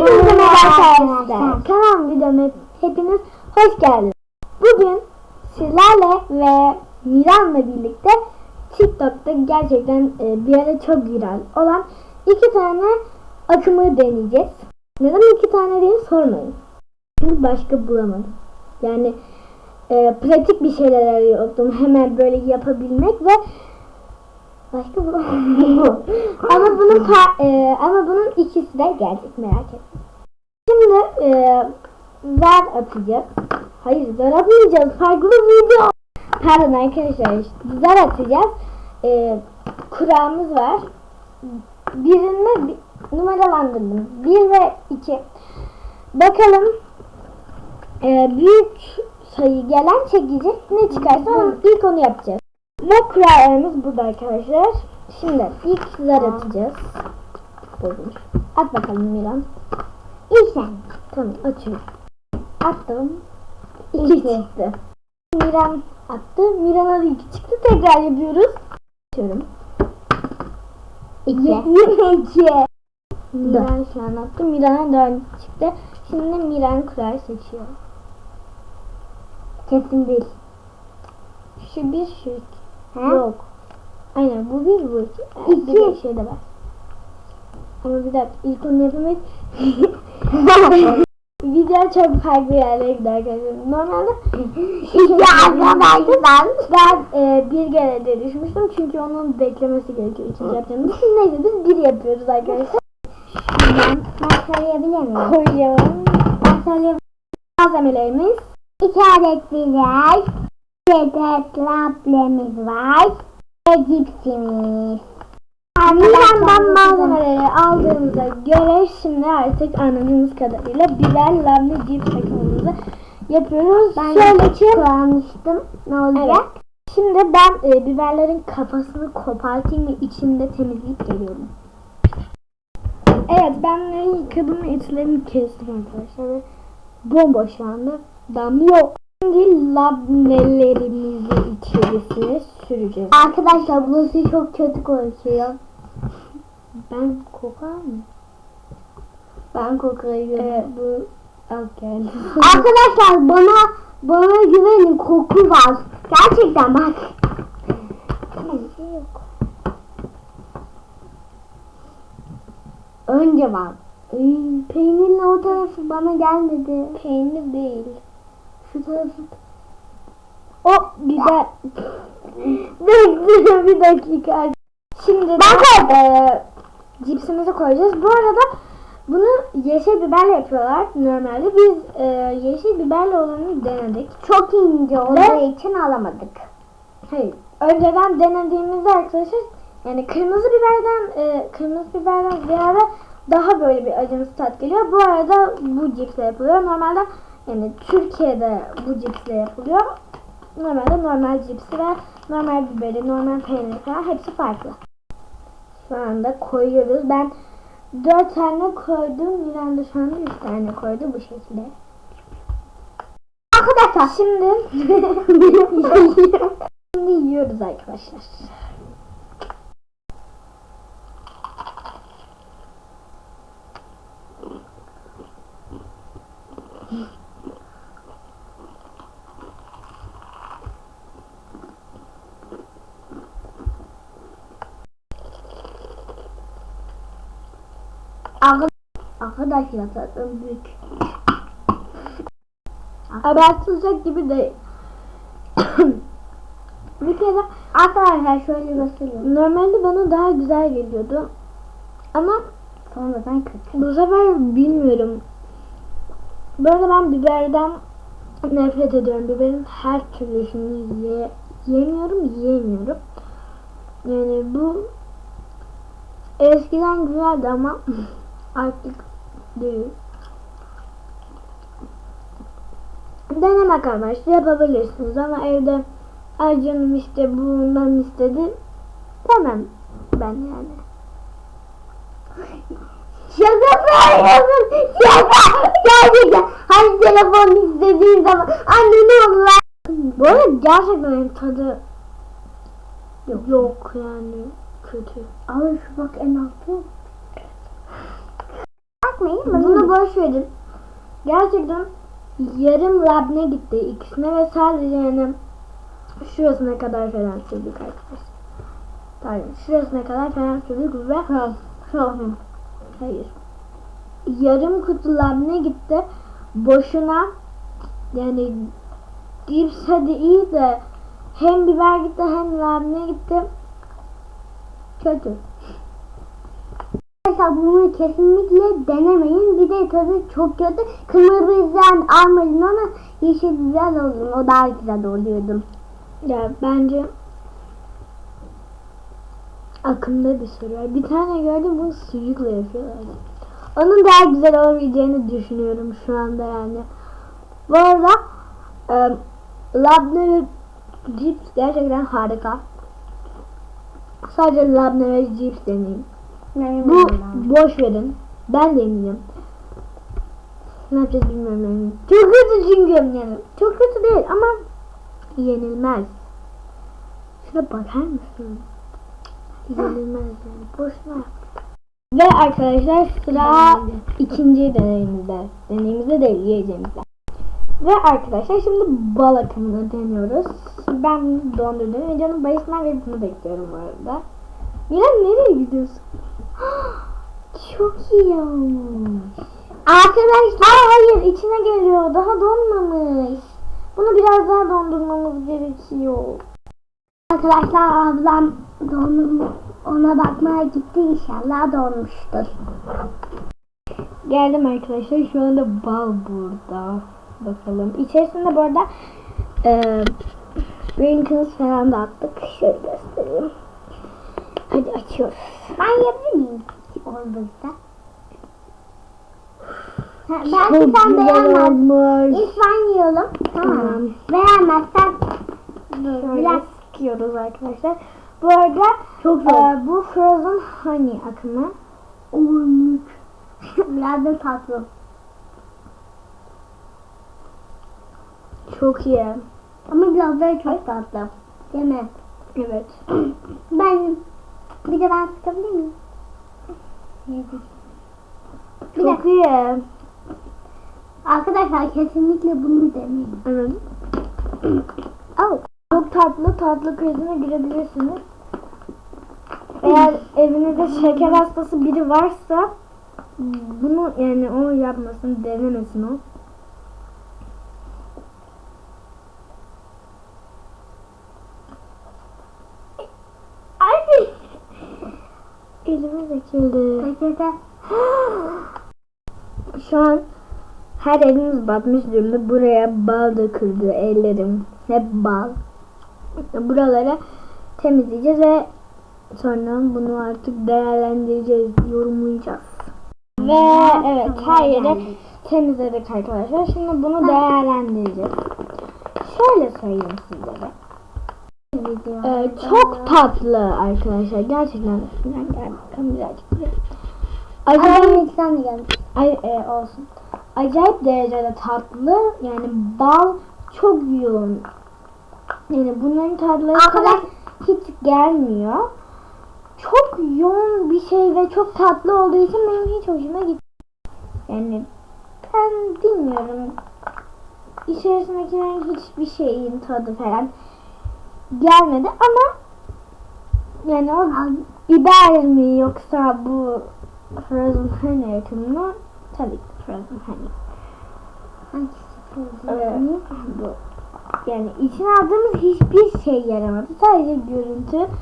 Hepinize merhaba. Kanal videoma hepiniz hoş geldiniz. Bugün sizlerle ve Miran'la birlikte TikTok'ta gerçekten e, bir ara çok viral olan iki tane akımı deneyeceğiz. Neden iki tane diye sormayın. Çünkü başka bulamadım. Yani e, pratik bir şeyler arıyordum. Hemen böyle yapabilmek ve başka bulamadım. ama bunun pa- e, ama bunun ikisi de gelecek merak etme. Şimdi e, zar atacağız. Hayır zar atmayacağız. Farklı video. Pardon arkadaşlar. Zar atacağız. E, kurağımız var. Birini bi- numaralandırdım. 1 ve 2. Bakalım e, büyük sayı gelen çekecek. Ne çıkarsa onu, ilk onu yapacağız. Ve kurallarımız burada arkadaşlar. Şimdi ilk zar atacağız. Bozulmuş. At bakalım Miran. Sen. Tamam açıyorum. Attım. İki çıktı. Miran attı. Miran'a da iki çıktı. Tekrar yapıyoruz. Açıyorum. İki. Yine iki. Miran şu an attı. Miran'a dört çıktı. Şimdi Miran kurar seçiyor. Kesin bir. Şu bir şu iki. Ha? Yok. Aynen bu bir bu iki. İki. Bir şey de var. Ama bir dakika ilk onu yapamayız. Video çok farklı yerlere gider arkadaşlar. Normalde İki arkadaşlar. ben e, bir kere düşmüştüm çünkü onun beklemesi gerekiyor ikinci yapacağımız. için. Neyse biz bir yapıyoruz arkadaşlar. Ben, ben söyleyebilir miyim? Koyacağım. Ben söyleyebilirim. Malzemelerimiz İki adet birer. Bir adet lablemiz var. Ve cipsimiz. Miran'dan malzemeleri aldığımıza göre şimdi artık anladığımız kadarıyla biber labne cips takımımızı yapıyoruz. Ben Şöyle ki kullanmıştım. Ne olacak? Evet. Şimdi ben e, biberlerin kafasını kopartayım ve içinde temizleyip geliyorum. Evet ben yıkadım ve kestim arkadaşlar ve bomboş şu anda damla yok. Şimdi labnelerimizi içerisine süreceğiz. Arkadaşlar burası çok kötü konuşuyor. Ben kokar mı? Ben kokuyorum. Evet bu geldi. Arkadaşlar bana bana güvenin koku var. Gerçekten bak. Bir şey yok. Önce var. Iy, peynirin o tarafı bana gelmedi. Peynir değil. Tarafı. O biber. Bekle bir dakika. Şimdi de e, cipsimizi koyacağız. Bu arada bunu yeşil biberle yapıyorlar normalde. Biz e, yeşil biberle olanı denedik. Çok ince olduğu için alamadık. Hayır. Önceden denediğimizde arkadaşlar yani kırmızı biberden e, kırmızı biberden ziyade daha böyle bir acımsı tat geliyor. Bu arada bu cipsle yapılıyor. Normalde yani Türkiye'de bu cipsle yapılıyor. Normalde normal cipsi ve normal biberi, normal peyniri falan hepsi farklı. Şu anda koyuyoruz. Ben 4 tane koydum. Miranda şu anda 3 tane koydu bu şekilde. Arkadaşlar Şimdi Şimdi yiyoruz arkadaşlar. Arkadaşlar zaten büyük. Abartılacak gibi değil. bir kere Arkadaşlar şöyle göstereyim. normalde bana daha güzel geliyordu. Ama Sonradan kötü. bu sefer bilmiyorum. Arada ben biberden nefret ediyorum. Biberin her türlüsünü ye, yemiyorum, yiyemiyorum. Yani bu eskiden güzeldi ama artık değil. Denemek amaçlı yapabilirsiniz ama evde ay canım işte bundan istedi demem ben yani. Şaka söylüyorsun. Şaka. Gerçekten. Hani telefon istediğin zaman anne ne olur Bu arada gerçekten tadı yok, yok yani kötü. Ama şu bak en altı. Bakmayın. Bunu boş verin. Gerçekten yarım labne gitti ikisine ve sadece yani şurasına kadar falan sürdük arkadaşlar. Pardon şurasına kadar falan sürdük ve hayır. Yarım kutu labne gitti. Boşuna yani cips hadi iyi de hem biber gitti hem labne gitti. Kötü. Arkadaşlar bunu kesinlikle denemeyin. Bir de tadı çok kötü. Kırmızı biber almadım ama yeşil biber aldım. O daha güzel oluyordu. Ya bence aklımda bir soru var. Bir tane gördüm bunu sucukla yapıyorlar. Onun daha güzel olabileceğini düşünüyorum şu anda yani. Bu arada e, labne ve cips gerçekten harika. Sadece labne ve cips deneyin. Bu boş verin. Ben de eminim. Ne yapacağız bilmiyorum yani. Çok kötü çünkü yani. Çok kötü değil ama yenilmez. Şuna bakar mısın? Yenilmez yani. Boşuna. Ve arkadaşlar sıra ikinci deneyimizde. Deneyimizde değil yiyeceğimizde. Ve arkadaşlar şimdi bal akımını deniyoruz. Ben dondurdum. Videonun başından ve bunu bekliyorum bu arada. Mira nereye gidiyorsun? Çok iyi olmuş. Arkadaşlar Aa hayır içine geliyor. Daha donmamış. Bunu biraz daha dondurmamız gerekiyor. Arkadaşlar ablam donum ona bakmaya gitti inşallah donmuştur. Geldim arkadaşlar. Şu anda bal burada. Bakalım. İçerisinde bu arada e, falan da attık. Şöyle göstereyim. Hadi açıyoruz. Ben yapabilir miyim? Olduysa. Ha, belki sen olmuş. İlk ben yiyelim. Tamam. Tamam. Beğenmezsen biraz sıkıyoruz arkadaşlar. Bu arada Çok e, bu Frozen Honey akımı. olmuş. biraz da tatlı. Çok iyi. Ama biraz da çok tatlı. Değil mi? Evet. Ben bir de ben sıkabilir miyim? Bir Çok iyi. Arkadaşlar kesinlikle bunu deneyin. Evet. Al. Çok tatlı tatlı krizine girebilirsiniz. Eğer evinizde şeker hastası biri varsa bunu yani o yapmasın, denemesin o. Ay! Elime döküldü. Peçete. Şu an her elimiz batmış durumda. Buraya bal döküldü ellerim. Hep bal. Buraları temizleyeceğiz ve sonra bunu artık değerlendireceğiz, yorumlayacağız. Ve evet her yeri temizledik arkadaşlar. Şimdi bunu değerlendireceğiz. Şöyle söyleyeyim sizlere. Ee, çok tatlı arkadaşlar. Gerçekten. Yani gel bakalım birazcık buraya. Acayip sen de gelmiş. Ay e, olsun. Acayip derecede tatlı. Yani bal çok yoğun. Yani bunların tatları kadar hiç gelmiyor. Çok yoğun bir şey ve çok tatlı olduğu için benim hiç hoşuma gitti. Yani ben bilmiyorum. İçerisindekilerin hiçbir şeyin tadı falan gelmedi ama yani o biber mi yoksa bu Frozen Honey yakın mı? Tabii ki Frozen Honey. Hangisi? Evet. Bu. Yani içine aldığımız hiçbir şey yaramadı. Sadece görüntü.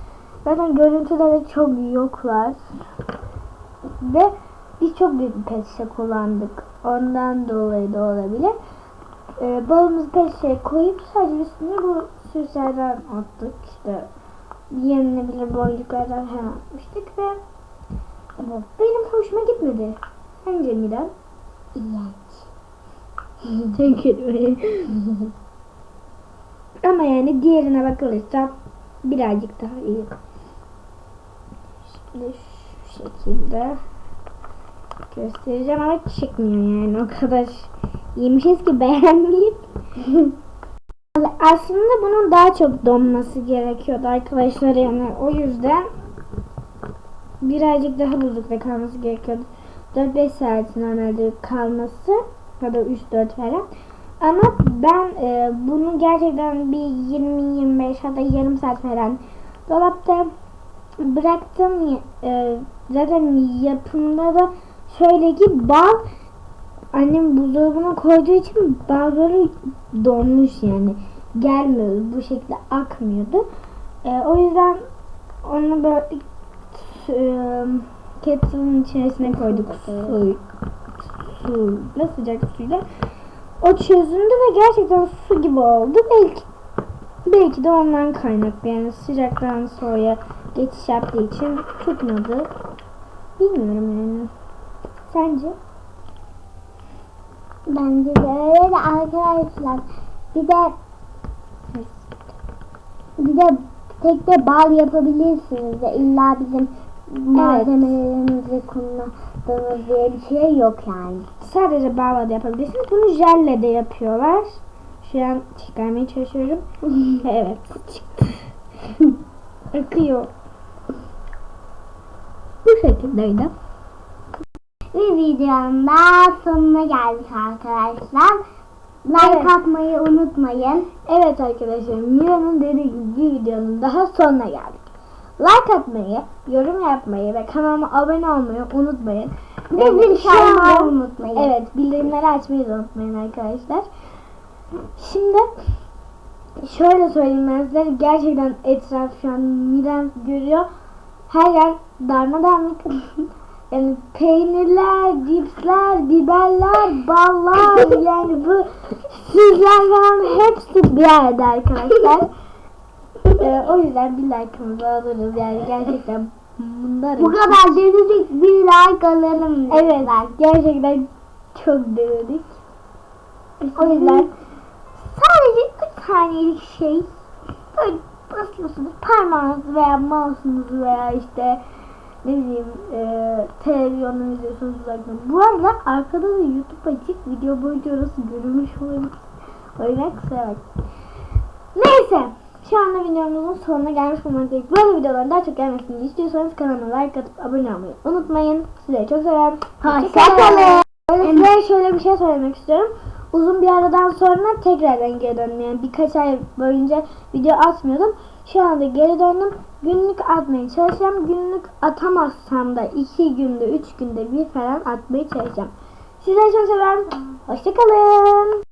Zaten görüntüde de çok yoklar. Ve biz çok büyük bir şişe kullandık. Ondan dolayı da olabilir. Ee, balımızı pet şişeye koyup sadece üstüne bu süslerden attık. İşte yenilebilir boncuklardan hem atmıştık ve ama benim hoşuma gitmedi. Sence Miran? İğrenç. Sen kelime. Ama yani diğerine bakılırsa birazcık daha iyi. Şimdi şu şekilde göstereceğim ama çıkmıyor yani o kadar yemişiz ki beğenmeyip. Aslında bunun daha çok donması gerekiyordu arkadaşlar yani o yüzden birazcık daha buzlukta kalması gerekiyordu. 4-5 saat normalde kalması ya da 3-4 falan. Ama ben e, bunu gerçekten bir 20-25 hatta yarım saat falan dolapta bıraktım. E, zaten yapımda da şöyle ki bal annem buzdolabına koyduğu için bazıları donmuş yani. Gelmiyor. Bu şekilde akmıyordu. E, o yüzden onu böyle e, kettle'ın içerisine koyduk su, suyla sıcak suyla. O çözündü ve gerçekten su gibi oldu. Belki belki de ondan kaynaklı yani sıcaktan soğuğa geçiş yaptığı için tutmadı. Bilmiyorum yani. Sence? Bence de öyle de arkadaşlar. Bir de bir de tek de bal yapabilirsiniz de illa bizim malzemelerimizi kullandığımız diye bir şey yok yani. Sadece bağla da yapabilirsiniz. Bunu jelle de yapıyorlar. Şu an çıkarmaya çalışıyorum. evet çıktı. Akıyor. Bu şekildeydi. Ve videonun da sonuna geldik arkadaşlar. Like Evet. atmayı unutmayın. Evet arkadaşlar Mira'nın dediği gibi bir videonun daha sonuna geldik. Like atmayı, yorum yapmayı ve kanalıma abone olmayı unutmayın. Bir de anda- unutmayın. Evet bildirimleri açmayı da unutmayın arkadaşlar. Şimdi şöyle söyleyeyim ben size gerçekten etraf şu an Miran görüyor. Her yer darmadağınık. Yani peynirler, cipsler, biberler, ballar yani bu süzler falan hepsi bir yerde arkadaşlar. Ee, o yüzden bir like'ımızı alırız yani gerçekten bunlar Bu kadar denedik bir like alalım. Evet gerçekten çok denedik. O yüzden sadece 3 saniyelik şey böyle basıyorsunuz parmağınızı veya mouse'unuzu veya işte ne bileyim e, televizyonu izliyorsunuz uzaktan. Bu arada arkada da YouTube açık video boyunca orası görülmüş olabilir. O yüzden kusura bakmayın. Neyse. Şu anda videomuzun sonuna gelmiş bulunmaktayız. Böyle videoların daha çok gelmesini istiyorsanız kanalıma like atıp abone olmayı unutmayın. Sizleri çok seviyorum. Hoşçakalın. Size şöyle bir şey söylemek istiyorum. Uzun bir aradan sonra tekrardan geri döndüm. Yani birkaç ay boyunca video atmıyordum. Şu anda geri döndüm. Günlük atmaya çalışacağım. Günlük atamazsam da iki günde, üç günde bir falan atmaya çalışacağım. Sizleri çok seviyorum. Hoşçakalın.